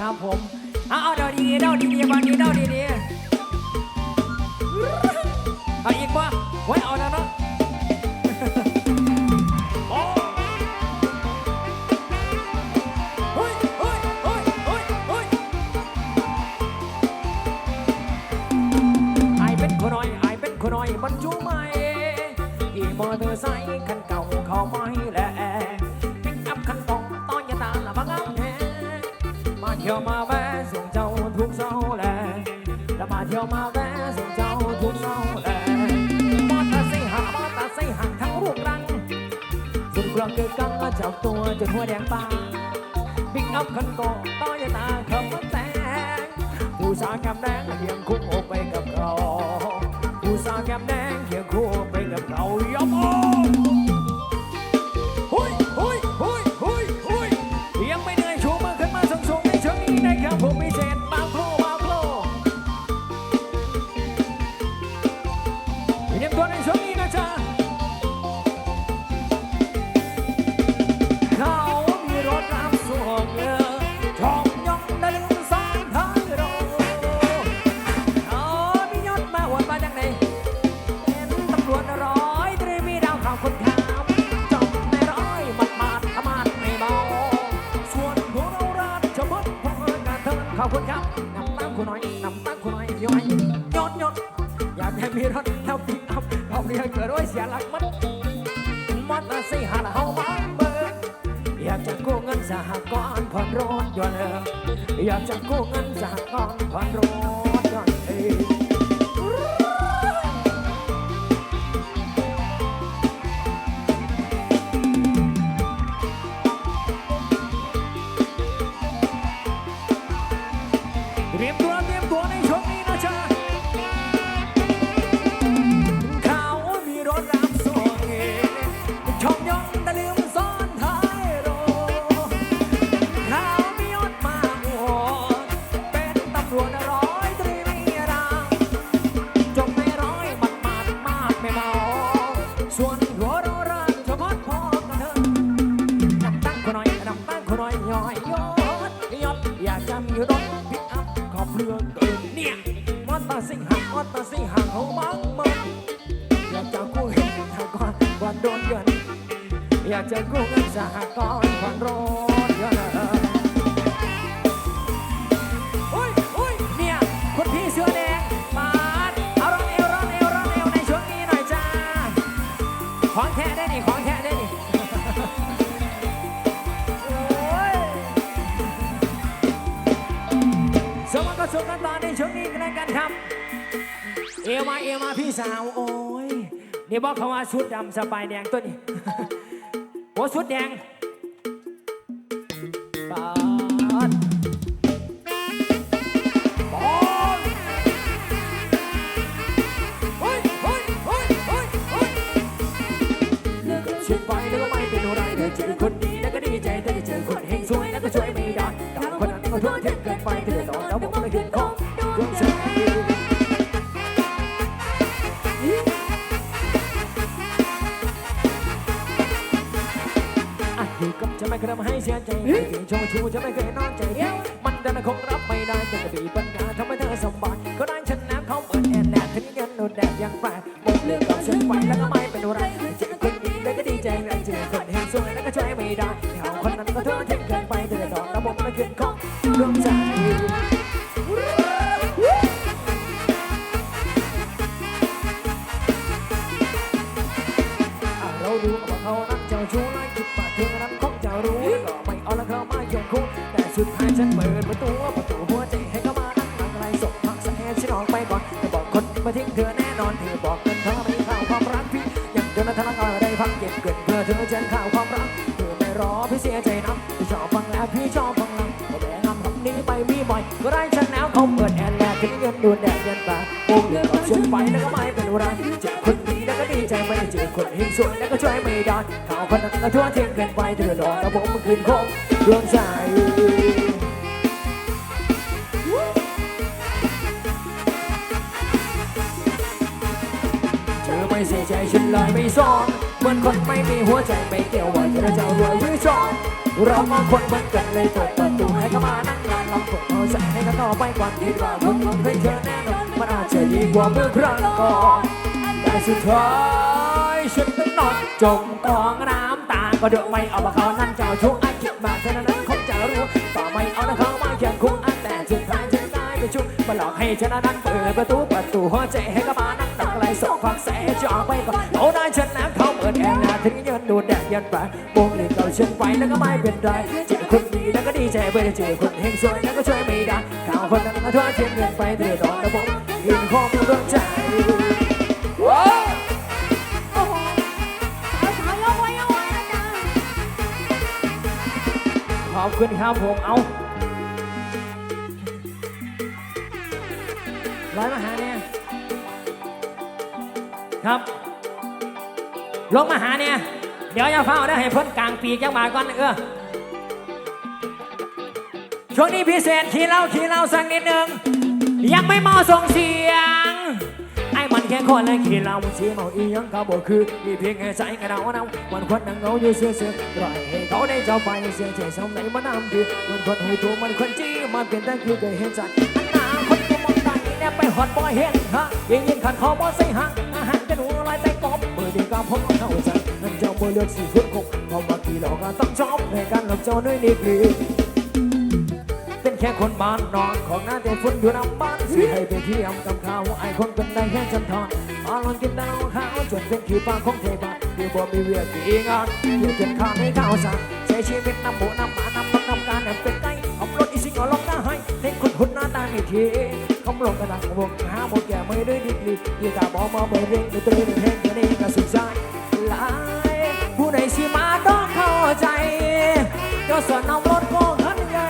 ครับผม เอาเอาเดาดีๆเดาดีๆก่อนดีเดาดีๆเอาอีกว่าไว้เอาแล้วเนาะไอเป็นคนน้อยไอเป็นคนน้อยบรรจุไม่ เที่ยวมาแวะส่งเจ้าทุกเสาร์แลมอเตอร์ไซค์หามอเตอร์ไซค์ห่างทั้งรูปรังสุดกลางเกิดกังจับตัวจนหัวแดงปาบิ๊กอัพคันโกต้อยตาขับรถแซงผู้สาวแก้มแดงเคียงคู่ไปกับเราผู้สาวแก้มแดงเคียงคู่ไปกับเรายอมโอ้ มีรถเท่าปิกอัพเอาเรือเกิดด้วยเสียหลักมัดมอเตอร์ไซค์หันเฮามาเบิกอยากจะกู้เงินสหกรณ์ผ่อนรถยนต์อยากจะกู้เงินสหกรณ์ผ่อนรถยนต์ โดนเงินอยากจะกู้เงินสหกรณ์ก่อนโดนเงินอุ้ยอุ้ยเนี่ยคุณพี่เสื้อแดงมาดเอารองเอวรองเอวรองเอวในช่วงนี้หน่อยจ้าของแท้ได้นี่ของแท้ได้นี่โอ้ยสมัครก็ชมกันต่อในช่วงนี้กันแล้วกันครับ เอวมาเอวมาพี่สาวโอ้ย นี่บอกเขาว่าชุดดำสบายแดงตัวนี้โอ้ชุดแดงปาดบอลเฮ้ยเฮ้ยเฮ้ยเฮ้ยเฮ้ยเลิกกับฉันไปแล้วก็ไม่เป็นไรเธอเจอคนดี ไม่เคยทำให้เสียใจไม่เคยโชว์ชูจะไม่เคยนอนใจเดียวมันดันคงรับไม่ได้แต่ก็มีปัญญาทำให้เธอสบายก็ได้ฉันนะเขาเปิดแอนแดดทีนี้เงินโดนแดดย่างแปลกหมดเรื่องกับฉันไปแล้วก็ไม่เป็นไรเจอคนดีแล้วก็ดีใจแรงเจอคนเห็นสวยแล้วก็ช่วยไม่ได้เขาคนนั้นก็เธอทิ้งเกินไปเธอตอนระบบไม่ขึ้นของดวงใจเรารู้ว่าเขานั้นเจ้าชู้ไล่ มาทิ้งเธอแน่นอนเธอบอกกันเธอไม่เข้าความรักพี่ยังจนทะเลาะกันได้ฟังเก็บเกินเพื่อเธอฉันข้าวความรักเธอไม่รอพี่เสียใจน้ำพี่ชอบฟังแล้วพี่ชอบฟังลำก็แบ่งคำนี้ไปมีบ่อยก็ได้ฉันแล้วเขาเปิดแอนแลกขึ้นเงินดูแดดเย็นตาโอ้เลือกกับฉันไปแล้วก็ไม่เป็นไรเจอคนดีแล้วก็ดีใจไม่เจอคนเฮงสวยแล้วก็ช่วยไม่ได้ข่าวคนนั้นก็ทั่วทิ้งเกินไปเธอดอกระผมมันคืนคงดวงใจ ใส่ใจฉันเลยไม่ซ้อนเหมือนคนไม่มีหัวใจไม่เกี่ยวว่าเธอจะรวยหรือจนเรามองคนเหมือนกันเลยเปิดประตูให้เข้ามานั่งงานลองเปิดเอาใจให้กันต่อไปก่อนคิดว่าคุณต้องให้เธอแน่นอนมันอาจจะดีกว่าเมื่อครั้งก่อนแต่สุดท้ายฉันต้องนอนจมกองน้ำตาก็เดือดไม่เอามาเขานั่นเจ้าช่วงไอ้คิดมาเท่านั้นคงจะรู้ต่อไม่เอานะเขามาเขียนคุ้อั หลอกให้ฉันนั้นเปิดประตูประตูหัวใจให้กับมานั่งตักไหลสองฝักแสจอกไปก่อนเอาได้ฉันแล้วเขาเปิดแอร์นะถึงยืนดูแดดยันไปวงเล่นเราฉันไปแล้วก็ไม่เป็นไรเจอคนดีแล้วก็ดีใจไปเจอคนเฮงสวยแล้วก็ช่วยไม่ได้ข่าวคนนั้นมาทั่วเทียนเงินไปเดือดร้อนแล้วผมยืนข้อมือดวงใจว้าขอบคุณครับผมเอา ร้อยมาหาเนี่ยครับ ลงมาหาเนี่ยเดี๋ยวอย่าเฝ้าได้ให้เพ้นกลางปีกจังหวะก่อนเออช่วงนี้พิเศษขี่เหล้าขี่เหล้าสักนิดนึงยังไม่เมาส่งเสียง ไอ้มันแค่คนเลยขี่เหล้าสีเมาอียังก็บอกคือมีเพียงแค่ใจกระเดาเนามันคนนั่งเงาอยู่เสือเสือปล่อยให้เขาได้เจ้าไปเสียใจสมไหนมันนำดีมันคนหูตัวมันคนจี้มันเป็นแต่คือเคยเห็นใจ มันตายเนี่ยไปหอดบ่เห็นฮะยิงยิงขันคอบ่ใส่หักอาหารจะหนูลายแต่กบมือดีก็พงเข้าใจนั่นเจ้าเมื่อเลือกสีขึ้นคงเพราะว่ากี่หลอกก็ต้องชอบในการหลอกเจ้าด้วยนี่คือเป็นแค่คนบ้านนอนของหน้าแต่ฝุ่นอยู่น้ำบ้านสิให้ไปเที่ยวกับเขาไอ้คนเป็นได้แค่จนทอนออนลอนกินแต่ล้าขาวจนเป็นขี้ปากของเทบาที่บ่มีเวียกีงานอยู่จนข้าวให้ข้าวสารใช้ชีวิตน้ำหมูน้ำหมาน้ำมันน้ำการเนี่ยเป็นไก่ขับรถอีสิงก็ลงได้ให้ให้คุณคุณหน้าตาไม่ทีคำ ลงกระดังวงหาหมแก่ไม่ได้ดีกรียี่ตาบอมาเบอร์เร่งดูตรีเพลงแค่นี้ก็สุดใจหลายผู้ใดสิมาต้องเข้าใจก็ส่วนน้ำรถก็หันใหญ่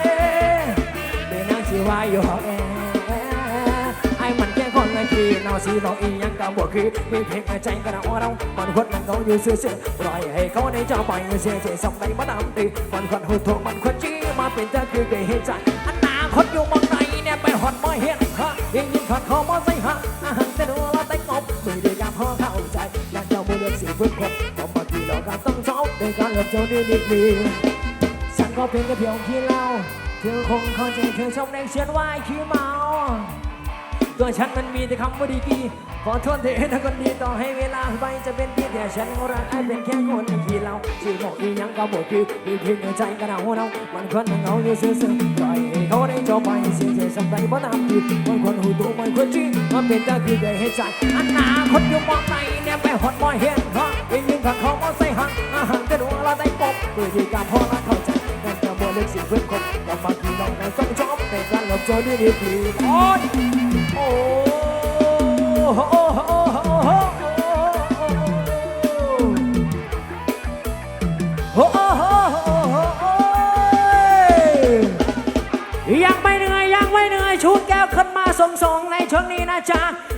เป็นนางสิว่าอยู่หอแอไอ้มันแค่คนละคีเนาสีบอกอียังก็บอกคือมีเพลงใจกระเอาเรามันคนนั้นเขาอยู่เสื่อๆปล่อยให้เขาในเจ้าไปเสียใจสำในมาดามตีมันคนหูทงมันคนจี้มาเป็นแต่คือเกยเหตุใจอันนาคนอยู่มองไหนเนี่ยไปหอดมาเห็นฮะยิ งยิงขัดคอมาใส่ฮะอาหารแต่ดูเราแต่งบไม่ได้การพ่อเข้าใจอยากจะมือเลือกสีพึ่งคนก็มาทีเราก็ต้องชอบในการเลือกเจ้าดีดีดีฉันก็เพียงแค่เพียงขี้เหล้าเธอคงเข้าใจเธอชอบในเชียนวายขี้เมา ตัวฉันมันมีแต่คำว่าดีกีขอโทษเธอถ้าคนดีต่อให้เวลาไปจะเป็นพี่แต่ฉันก็รักไอ้เป็นแค่คนขี้เหล้าชื่อบอกอียังก็บอกคือมีเพียงในใจก็เราเรา มันคนมันเหงาอยู่ซื่อๆปล่อยให้เขาได้จบไปเสียใจสำใจบ่น้ำดีมันคนหูตัวมันคนจริงมันเป็นแต่คือใจให้ใจอันหนาคนอยู่มองในเนี่ยไปหดมอเห็นฮะยังยิงขัดเขามาใส่หักอาหารกระดูกเราได้ปบเพื่อที่การพอรักเข้าใจ เลือกสิเพื่อนคนกับางทีน้องนั้นต้องชอบในการหลบโจรดีดีโอ้ยโอ้โหโอ้โอ้โหโอ้โอ้ยังไม่เหนื่อยยังไม่เหนื่อยชูแก้วขึ้นมาส่งๆในช่วงนี้นะจ๊ะ